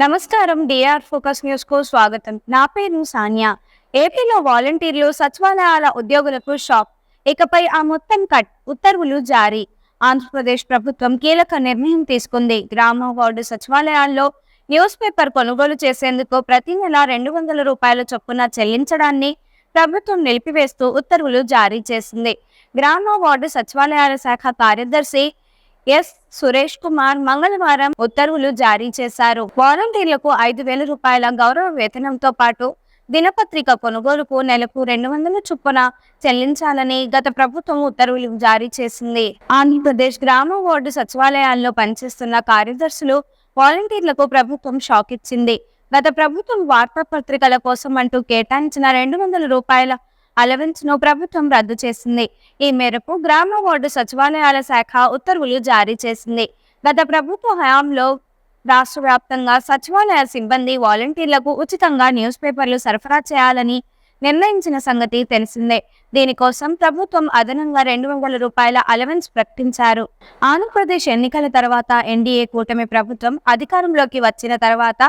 నమస్కారం DR focus న్యూస్కు స్వాగతం. నా పేరు సానియా. ఏపీలో వాలంటీర్లు సచివాలయాల ఉద్యోగులకు షాక్. ఇకపై ఆ మొత్తం కట్ ఉత్తర్వులు జారీ. ఆంధ్రప్రదేశ్ ప్రభుత్వం కీలక నిర్ణయం తీసుకుంది. గ్రామ వార్డు సచివాలయాల్లో న్యూస్ పేపర్ కొనుగోలు చేసేందుకు ప్రతి నెల రెండు వందల రూపాయల చొప్పున చెల్లించడాన్ని ప్రభుత్వం నిలిపివేస్తూ ఉత్తర్వులు జారీ చేసింది. గ్రామ వార్డు సచివాలయాల శాఖ కార్యదర్శి ఎస్. సురేష్ కుమార్ మంగళవారం ఉత్తర్వులు జారీ చేశారు. వాలంటీర్లకు ఐదు వేల రూపాయల గౌరవ వేతనంతో పాటు దినపత్రిక కొనుగోలుకు నెలకు రెండు వందల చొప్పున చెల్లించాలని గత ప్రభుత్వం ఉత్తర్వులు జారీ చేసింది. ఆంధ్రప్రదేశ్ గ్రామ వార్డు సచివాలయాల్లో పనిచేస్తున్న కార్యదర్శులు వాలంటీర్లకు ప్రభుత్వం షాక్ ఇచ్చింది. గత ప్రభుత్వం వార్తాపత్రికల కోసం అంటూ కేటాయించిన రెండు వందల రూపాయల అలవెన్స్ను ప్రభుత్వం రద్దు చేసింది. ఈ మేరకు గ్రామ వార్డు సచివాలయాల శాఖ ఉత్తర్వులు జారీ చేసింది. గత ప్రభుత్వ హయాంలో రాష్ట్ర వ్యాప్తంగా సచివాలయ సిబ్బంది వాలంటీర్లకు ఉచితంగా న్యూస్ పేపర్లు సరఫరా చేయాలని నిర్ణయించిన సంగతి తెలిసిందే. దీనికోసం ప్రభుత్వం అదనంగా రెండు వందల రూపాయల అలవెన్స్ ప్రకటించారు. ఆంధ్రప్రదేశ్ ఎన్నికల తర్వాత ఎన్డీఏ కూటమి ప్రభుత్వం అధికారంలోకి వచ్చిన తర్వాత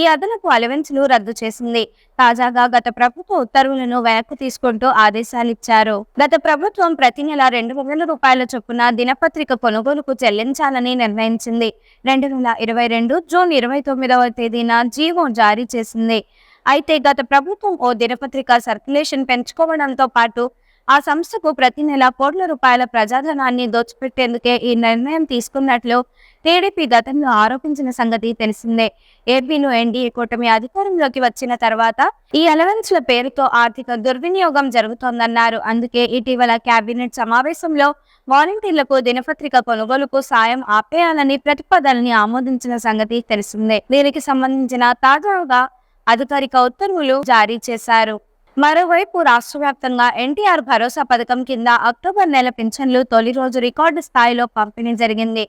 ఈ అదనపు అలవెన్స్లు రద్దు చేసింది. తాజాగా గత ప్రభుత్వ ఉత్తర్వులను వెనక్కి తీసుకుంటూ ఆదేశాలిచ్చారు. గత ప్రభుత్వం ప్రతి నెల రెండు వందల రూపాయల చొప్పున దినపత్రిక కొనుగోలుకు చెల్లించాలని నిర్ణయించింది. రెండు వేల ఇరవై రెండు జూన్ ఇరవై తొమ్మిదవ తేదీన జీవో జారీ చేసింది. అయితే గత ప్రభుత్వం ఓ దినపత్రిక సర్క్యులేషన్ పెంచుకోవడంతో పాటు ఆ సంస్థకు ప్రతి నెల కోట్ల రూపాయల ప్రజాధనాన్ని దోచిపెట్టేందుకే ఈ నిర్ణయం తీసుకున్నట్లు టీడీపీ గతంలో ఆరోపించిన సంగతి తెలిసిందే. ఏపీలో ఎన్డీఏ కూటమి అధికారంలోకి వచ్చిన తర్వాత ఈ అలవెన్స్ల పేరుతో ఆర్థిక దుర్వినియోగం జరుగుతోందన్నారు. అందుకే ఇటీవల కేబినెట్ సమావేశంలో వాలంటీర్లకు దినపత్రిక కొనుగోలుకు సాయం ఆపేయాలని ప్రతిపాదనని ఆమోదించిన సంగతి తెలిసిందే. దీనికి సంబంధించిన తాజాగా అధికారిక ఉత్తర్వులు జారీ చేశారు. మరోవైపు రాష్ట్ర వ్యాప్తంగా ఎన్టీఆర్ భరోసా పథకం కింద అక్టోబర్ నెల పింఛన్లు తొలి రోజు రికార్డు స్థాయిలో పంపిణీ జరిగింది.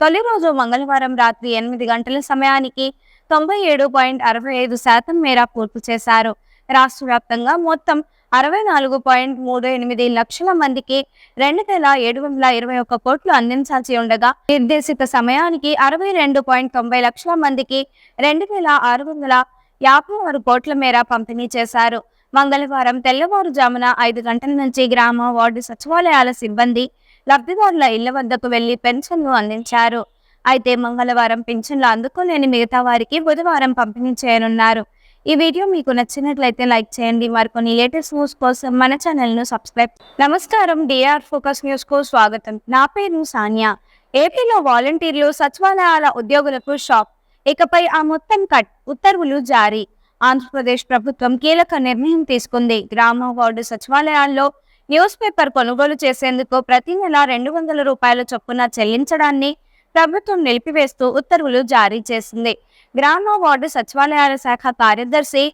తొలి రోజు మంగళవారం రాత్రి ఎనిమిది గంటల సమయానికి తొంభై ఏడు పాయింట్ అరవై ఐదు శాతం మేర పూర్తి చేశారు. రాష్ట్ర వ్యాప్తంగా మొత్తం అరవై నాలుగు పాయింట్ మూడు ఎనిమిది లక్షల మందికి రెండు వేల ఏడు వందల ఇరవై ఒక్క కోట్లు అందించాల్సి ఉండగా నిర్దేశిత సమయానికి అరవై రెండు పాయింట్ తొంభై లక్షల మందికి రెండు వేల ఆరు వందల యాభై ఆరు కోట్ల మేర పంపిణీ చేశారు. మంగళవారం తెల్లవారుజామున ఐదు గంటల నుంచి గ్రామ వార్డు సచివాలయాల సిబ్బంది లబ్ధిదారుల ఇళ్ళ వద్దకు వెళ్ళి పెన్షన్లు అందించారు. అయితే మంగళవారం పెన్షన్లు అందుకోలేని మిగతా వారికి బుధవారం పంపిణీ చేయనున్నారు. ఈ వీడియో మీకు నచ్చినట్లయితే లైక్ చేయండి. మరికొన్ని లేటెస్ట్ న్యూస్ కోసం మన ఛానల్ను సబ్స్క్రైబ్. నమస్కారం. డిఆర్ ఫోకస్ న్యూస్కు స్వాగతం. నా పేరు సానియా. ఏపీలో వాలంటీర్లు సచివాలయాల ఉద్యోగులకు షాక్. ఇకపై ఆ మొత్తం కట్. ఉత్తర్వులు జారీ. ఆంధ్రప్రదేశ్ ప్రభుత్వం కీలక నిర్ణయం తీసుకుంది. గ్రామ వార్డు సచివాలయాల్లో న్యూస్ పేపర్ కొనుగోలు చేసేందుకు ప్రతి నెల రెండు వందల రూపాయల చొప్పున చెల్లించడాన్ని ప్రభుత్వం నిలిపివేస్తూ ఉత్తర్వులు జారీ చేసింది. గ్రామ వార్డు సచివాలయాల శాఖ కార్యదర్శి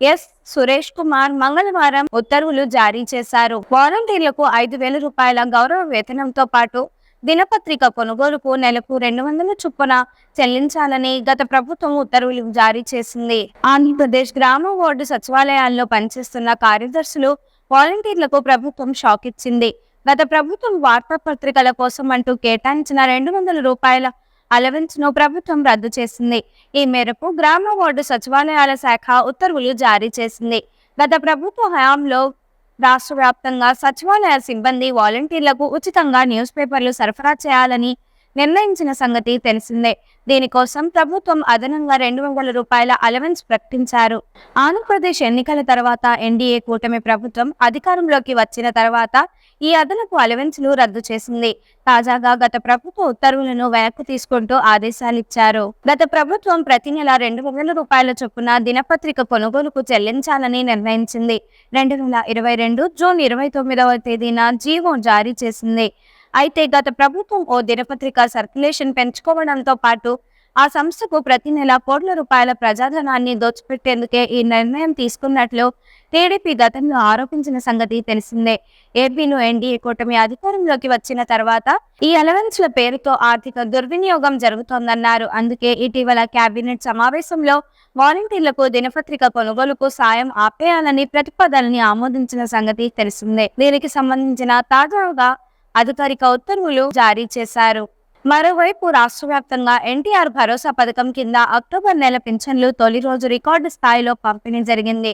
ఎస్. సురేష్ కుమార్ మంగళవారం ఉత్తర్వులు జారీ చేశారు. వాలంటీర్లకు ఐదు వేల రూపాయల గౌరవ వేతనంతో పాటు దినపత్రిక కొనుగోలుకు నెలకు రెండు వందల చొప్పున చెల్లించాలని గత ప్రభుత్వం ఉత్తర్వులు జారీ చేసింది. ఆంధ్రప్రదేశ్ గ్రామ వార్డు సచివాలయాల్లో పనిచేస్తున్న కార్యదర్శులు వాలంటీర్లకు ప్రభుత్వం షాక్ ఇచ్చింది. గత ప్రభుత్వం వార్తాపత్రికల కోసం అంటూ కేటాయించిన రెండు వందల రూపాయల అలవెన్స్ను ప్రభుత్వం రద్దు చేసింది. ఈ మేరకు గ్రామ వార్డు సచివాలయాల శాఖ ఉత్తర్వులు జారీ చేసింది. గత ప్రభుత్వ హయాంలో రాష్ట్ర వ్యాప్తంగా సచివాలయ సిబ్బంది వాలంటీర్లకు ఉచితంగా న్యూస్ పేపర్లు సరఫరా చేయాలని నిర్ణయించిన సంగతి తెలిసిందే. దీనికోసం ప్రభుత్వం అదనంగా రెండు వందల రూపాయల అలవెన్స్ ప్రకటించారు. ఆంధ్రప్రదేశ్ ఎన్నికల తర్వాత ఎన్డీఏ కూటమి ప్రభుత్వం అధికారంలోకి వచ్చిన తర్వాత ఈ అదనపు అలవెన్స్లు రద్దు చేసింది. తాజాగా గత ప్రభుత్వ ఉత్తర్వులను వెనక్కి తీసుకుంటూ ఆదేశాలిచ్చారు. గత ప్రభుత్వం ప్రతి నెల రెండు వందల రూపాయల చొప్పున దినపత్రిక కొనుగోలుకు చెల్లించాలని నిర్ణయించింది. రెండు వేల ఇరవై రెండు జూన్ ఇరవై తొమ్మిదవ తేదీన జీవో జారీ చేసింది. అయితే గత ప్రభుత్వం ఓ దినపత్రిక సర్క్యులేషన్ పెంచుకోవడంతో పాటు ఆ సంస్థకు ప్రతి నెల కోట్ల రూపాయల ప్రజాధనాన్ని దోచిపెట్టేందుకే ఈ నిర్ణయం తీసుకున్నట్లు టీడీపీ గతంలో ఆరోపించిన సంగతి తెలిసిందే. ఏపీను ఎన్డీఏ కూటమి అధికారంలోకి వచ్చిన తర్వాత ఈ అలవెన్స్ల పేరుతో ఆర్థిక దుర్వినియోగం జరుగుతోందన్నారు. అందుకే ఇటీవల కేబినెట్ సమావేశంలో వాలంటీర్లకు దినపత్రిక కొనుగోలుకు సాయం ఆపేయాలని ప్రతిపాదనని ఆమోదించిన సంగతి తెలిసిందే. దీనికి సంబంధించిన తాజాగా అధికారిక ఉత్తర్వులు జారీ చేశారు. మరోవైపు రాష్ట్ర వ్యాప్తంగా ఎన్టీఆర్ భరోసా పథకం కింద అక్టోబర్ నెల పింఛన్లు తొలి రోజు రికార్డు స్థాయిలో పంపిణీ జరిగింది.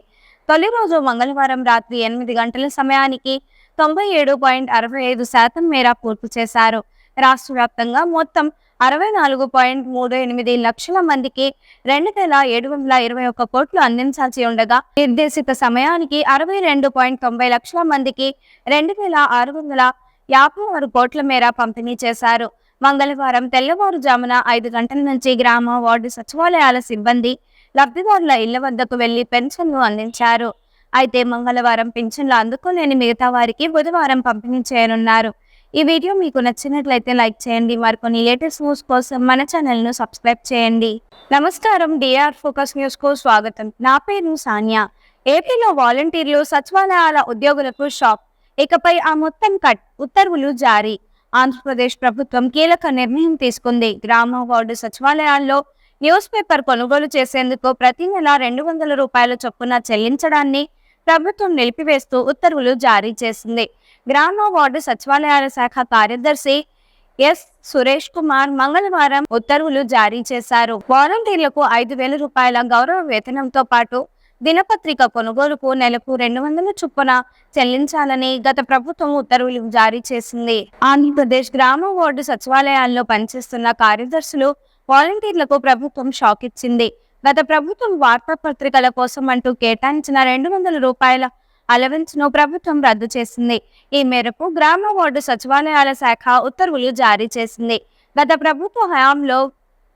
తొలి రోజు మంగళవారం రాత్రి ఎనిమిది గంటల సమయానికి తొంభై ఏడు పాయింట్ అరవై ఐదు శాతం మేర పూర్తి చేశారు. రాష్ట్ర వ్యాప్తంగా మొత్తం అరవై నాలుగు పాయింట్ మూడు ఎనిమిది లక్షల మందికి రెండు వేల ఏడు వందల ఇరవై ఒక్క కోట్లు అందించాల్సి ఉండగా నిర్దేశిత సమయానికి అరవై రెండు పాయింట్ తొంభై లక్షల మందికి రెండు వేల ఆరు వందల యాభై ఆరు కోట్ల మేర పంపిణీ చేశారు. మంగళవారం తెల్లవారుజామున ఐదు గంటల నుంచి గ్రామ వార్డు సచివాలయాల సిబ్బంది లబ్ధిదారుల ఇళ్ళ వద్దకు వెళ్ళి పెన్షన్లు అందించారు. అయితే మంగళవారం పింఛన్లు అందుకోలేని మిగతా వారికి బుధవారం పంపిణీ చేయనున్నారు. ఈ వీడియో మీకు నచ్చినట్లయితే లైక్ చేయండి. మరికొన్ని లేటెస్ట్ న్యూస్ కోసం మన ఛానల్ను సబ్స్క్రైబ్ చేయండి. నమస్కారం డిఆర్ ఫోకస్ న్యూస్కు స్వాగతం. నా పేరు సానియా. ఏపీలో వాలంటీర్లు సచివాలయాల ఉద్యోగులకు షాక్. ఇకపై ఆ మొత్తం కట్ ఉత్తర్వులు జారీ. ఆంధ్రప్రదేశ్ ప్రభుత్వం కీలక నిర్ణయం తీసుకుంది. గ్రామ వార్డు సచివాలయాల్లో న్యూస్ పేపర్ కొనుగోలు చేసేందుకు ప్రతి నెల రెండు వందల రూపాయల చొప్పున చెల్లించడాన్ని ప్రభుత్వం నిలిపివేస్తూ ఉత్తర్వులు జారీ చేసింది. గ్రామ వార్డు సచివాలయాల శాఖ కార్యదర్శి ఎస్. సురేష్ కుమార్ మంగళవారం ఉత్తర్వులు జారీ చేశారు. వాలంటీర్లకు ఐదు వేల రూపాయల గౌరవ వేతనంతో పాటు దినపత్రిక కొనుగోలుకు నెలకు రెండు వందల చొప్పున చెల్లించాలని గత ప్రభుత్వం ఉత్తర్వులు జారీ చేసింది. ఆంధ్రప్రదేశ్ గ్రామ వార్డు సచివాలయాల్లో పనిచేస్తున్న కార్యదర్శులు వాలంటీర్లకు ప్రభుత్వం షాక్ ఇచ్చింది. గత ప్రభుత్వం వార్తాపత్రికల కోసం అంటూ కేటాయించిన రెండు వందల రూపాయల అలవెన్స్ను ప్రభుత్వం రద్దు చేసింది. ఈ మేరకు గ్రామ వార్డు సచివాలయాల శాఖ ఉత్తర్వులు జారీ చేసింది. గత ప్రభుత్వ హయాంలో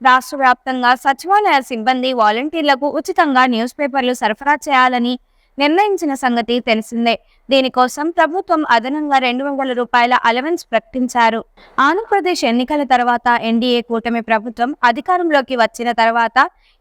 రాష్ట్ర వ్యాప్తంగా సచివాలయ సిబ్బంది వాలంటీర్లకు ఉచితంగా న్యూస్ పేపర్లు సరఫరా చేయాలని నిర్ణయించిన సంగతి తెలిసిందే. దీనికోసం ప్రభుత్వం అదనంగా రెండు వందల రూపాయల అలవెన్స్ ప్రకటించారు. ఆంధ్రప్రదేశ్ ఎన్నికల తర్వాత ఎన్డీఏ కూటమి ప్రభుత్వం అధికారంలోకి వచ్చిన తర్వాత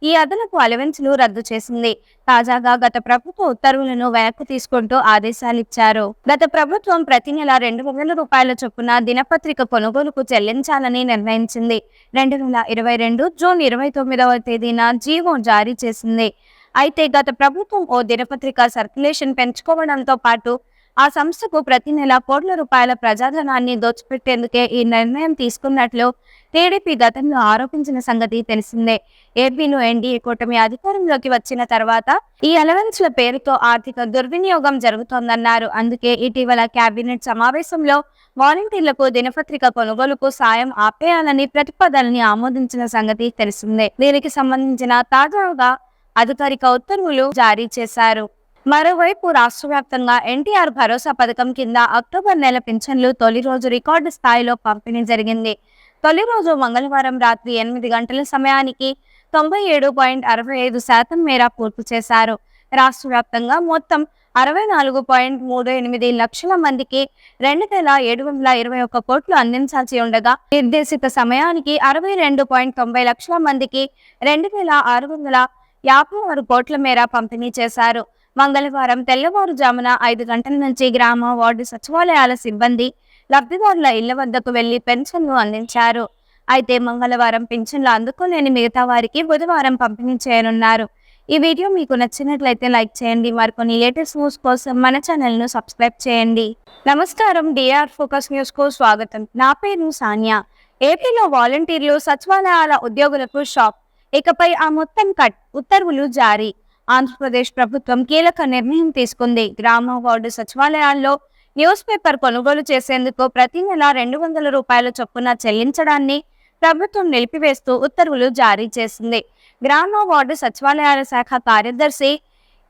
ఈ అదనపు అలవెన్స్లు రద్దు చేసింది. తాజాగా గత ప్రభుత్వ ఉత్తర్వులను వెనక్కి తీసుకుంటూ ఆదేశాలు ఇచ్చారు గత ప్రభుత్వం ప్రతి నెల రెండు వందల రూపాయల చొప్పున దినపత్రిక కొనుగోలుకు చెల్లించాలని నిర్ణయించింది. రెండు వేల ఇరవై రెండు జూన్ ఇరవై తొమ్మిదవ తేదీన జీవో జారీ చేసింది. అయితే గత ప్రభుత్వం ఓ దినపత్రిక సర్క్యులేషన్ పెంచుకోవడంతో పాటు ఆ సంస్థకు ప్రతి నెల కోట్ల రూపాయల ప్రజాధనాన్ని దోచిపెట్టేందుకే ఈ నిర్ణయం తీసుకున్నట్లు టీడీపీ గతంలో ఆరోపించిన సంగతి తెలిసిందే. ఏపీలో ఎన్డీఏ కూటమి అధికారంలోకి వచ్చిన తర్వాత ఈ అలవెన్స్ల పేరుతో ఆర్థిక దుర్వినియోగం జరుగుతోందన్నారు. అందుకే ఇటీవల కేబినెట్ సమావేశంలో వాలంటీర్లకు దినపత్రిక కొనుగోలుకు సాయం ఆపేయాలని ప్రతిపాదనని ఆమోదించిన సంగతి తెలిసిందే. దీనికి సంబంధించిన తాజాగా అధికారిక ఉత్తర్వులు జారీ చేశారు. మరోవైపు రాష్ట్ర వ్యాప్తంగా ఎన్టీఆర్ భరోసా పథకం కింద అక్టోబర్ నెల పింఛన్లు తొలి రోజు రికార్డు స్థాయిలో పంపిణీ జరిగింది. తొలి రోజు మంగళవారం రాత్రి ఎనిమిది గంటల సమయానికి తొంభై ఏడు పాయింట్ అరవై ఐదు శాతం మేర పూర్తి చేశారు. రాష్ట్ర వ్యాప్తంగా మొత్తం అరవై నాలుగు పాయింట్ మూడు ఎనిమిది లక్షల మందికి రెండు వేల ఏడు వందల ఇరవై ఒక్క కోట్లు అందించాల్సి ఉండగా నిర్దేశిత సమయానికి అరవై రెండు పాయింట్ తొంభై లక్షల మందికి రెండు వేల ఆరు వందల యాభై ఆరు కోట్ల మేర పంపిణీ చేశారు. మంగళవారం తెల్లవారుజామున ఐదు గంటల నుంచి గ్రామ వార్డు సచివాలయాల సిబ్బంది లబ్ధిదారుల ఇళ్ళ వద్దకు వెళ్ళి పెన్షన్లు అందించారు. అయితే మంగళవారం పింఛన్లు అందుకోలేని మిగతా వారికి బుధవారం పంపిణీ చేయనున్నారు. ఈ వీడియో మీకు నచ్చినట్లయితే లైక్ చేయండి. మరికొన్ని లేటెస్ట్ న్యూస్ కోసం మన ఛానల్ను సబ్స్క్రైబ్ చేయండి. నమస్కారం. డిఆర్ ఫోకస్ న్యూస్కు స్వాగతం. నా పేరు సానియా. ఏపీలో వాలంటీర్లు సచివాలయాల ఉద్యోగులకు షాక్. ఇకపై ఆ మొత్తం కట్ ఉత్తర్వులు జారీ. ఆంధ్రప్రదేశ్ ప్రభుత్వం కీలక నిర్ణయం తీసుకుంది. గ్రామ వార్డు సచివాలయాల్లో న్యూస్ పేపర్ కొనుగోలు చేసేందుకు ప్రతి నెల రెండు వందల రూపాయల చొప్పున చెల్లించడాన్ని ప్రభుత్వం నిలిపివేస్తూ ఉత్తర్వులు జారీ చేసింది. గ్రామ వార్డు సచివాలయాల శాఖ కార్యదర్శి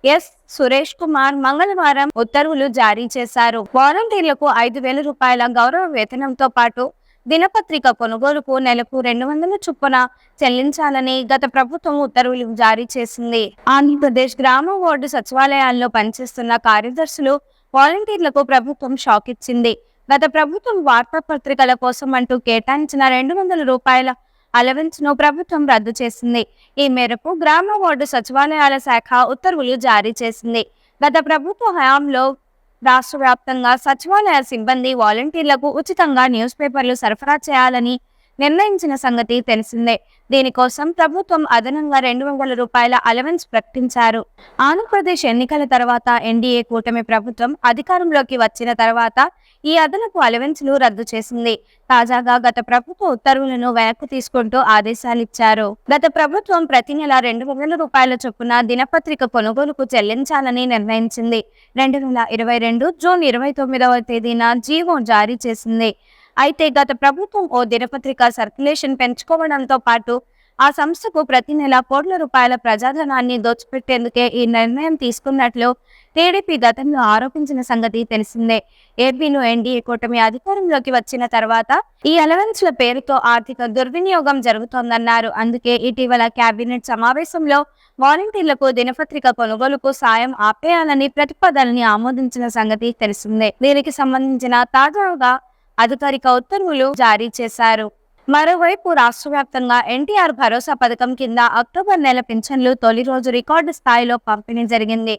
ఎస్. సురేష్ కుమార్ మంగళవారం ఉత్తర్వులు జారీ చేశారు. వాలంటీర్లకు ఐదు వేల రూపాయల గౌరవ వేతనంతో పాటు దినపత్రిక కొనుగోలుకు నెలకు రెండు వందల చొప్పున చెల్లించాలని గత ప్రభుత్వం ఉత్తర్వులు జారీ చేసింది. ఆంధ్రప్రదేశ్ గ్రామ వార్డు సచివాలయాల్లో పనిచేస్తున్న కార్యదర్శులు వాలంటీర్లకు ప్రభుత్వం షాక్ ఇచ్చింది. గత ప్రభుత్వం వార్తాపత్రికల కోసం అంటూ కేటాయించిన రెండు వందల రూపాయల అలవెన్స్ను ప్రభుత్వం రద్దు చేసింది. ఈ మేరకు గ్రామ వార్డు సచివాలయాల శాఖ ఉత్తర్వులు జారీ చేసింది. గత ప్రభుత్వ హయాంలో రాష్ట్ర వ్యాప్తంగా సచివాలయ సిబ్బంది వాలంటీర్లకు ఉచితంగా న్యూస్ పేపర్లు సరఫరా చేయాలని నిర్ణయించిన సంగతి తెలిసిందే. దీనికోసం ప్రభుత్వం అదనంగా రెండు వందల రూపాయల అలవెన్స్ ప్రకటించారు. ఆంధ్రప్రదేశ్ ఎన్నికల తర్వాత ఎన్డీఏ కూటమి ప్రభుత్వం అధికారంలోకి వచ్చిన తర్వాత ఈ అదనపు అలవెన్స్లు రద్దు చేసింది. తాజాగా గత ప్రభుత్వ ఉత్తర్వులను వెనక్కి తీసుకుంటూ ఆదేశాలిచ్చారు గత ప్రభుత్వం ప్రతి నెల రెండు వందల రూపాయల చొప్పున దినపత్రిక కొనుగోలుకు చెల్లించాలని నిర్ణయించింది. రెండు వేల ఇరవై రెండు జూన్ ఇరవై తొమ్మిదవ తేదీన జీవో జారీ చేసింది. అయితే గత ప్రభుత్వం ఓ దినపత్రిక సర్క్యులేషన్ పెంచుకోవడంతో పాటు ఆ సంస్థకు ప్రతి నెల కోట్ల రూపాయల ప్రజాధనాన్ని దోచిపెట్టేందుకే ఈ నిర్ణయం తీసుకున్నట్లు టీడీపీ గతంలో ఆరోపించిన సంగతి తెలిసిందే. ఏపీలో ఎన్డీఏ కూటమి అధికారంలోకి వచ్చిన తర్వాత ఈ అలవెన్స్ల పేరుతో ఆర్థిక దుర్వినియోగం జరుగుతోందన్నారు. అందుకే ఇటీవల కేబినెట్ సమావేశంలో వాలంటీర్లకు దినపత్రిక కొనుగోలుకు సాయం ఆపేయాలని ప్రతిపాదనని ఆమోదించిన సంగతి తెలిసిందే. దీనికి సంబంధించిన తాజాగా అధికారిక ఉత్తర్వులు జారీ చేశారు. మరోవైపు రాష్ట్ర వ్యాప్తంగా ఎన్టీఆర్ భరోసా పథకం కింద అక్టోబర్ నెల పింఛన్లు తొలి రోజు రికార్డు స్థాయిలో పంపిణీ జరిగింది.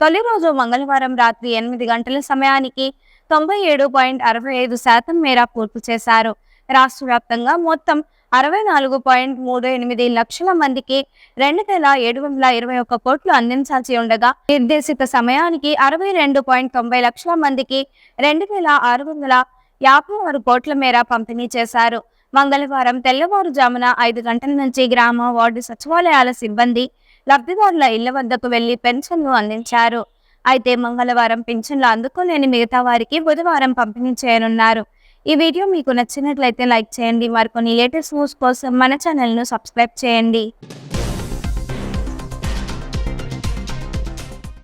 తొలి రోజు మంగళవారం రాత్రి ఎనిమిది గంటల సమయానికి తొంభై ఏడు పాయింట్ అరవై ఐదు శాతం మేర పూర్తి చేశారు. రాష్ట్ర వ్యాప్తంగా మొత్తం అరవై నాలుగు పాయింట్ మూడు ఎనిమిది లక్షల మందికి రెండు వేల ఏడు వందల ఇరవై ఒక్క కోట్లు అందించాల్సి ఉండగా నిర్దేశిత సమయానికి అరవై రెండు పాయింట్ తొంభై లక్షల మందికి రెండు వేల ఆరు వందల యాభై ఆరు కోట్ల మేర పంపిణీ చేశారు. మంగళవారం తెల్లవారుజామున ఐదు గంటల నుంచి గ్రామ వార్డు సచివాలయాల సిబ్బంది లబ్ధిదారుల ఇళ్ళ వద్దకు వెళ్ళి పెన్షన్లు అందించారు. అయితే మంగళవారం పెన్షన్లు అందుకోలేని మిగతా వారికి బుధవారం పంపిణీ చేయనున్నారు. ఈ వీడియో మీకు నచ్చినట్లయితే లైక్ చేయండి. మరికొన్ని లేటెస్ట్ న్యూస్ కోసం మన ఛానల్ను సబ్స్క్రైబ్ చేయండి.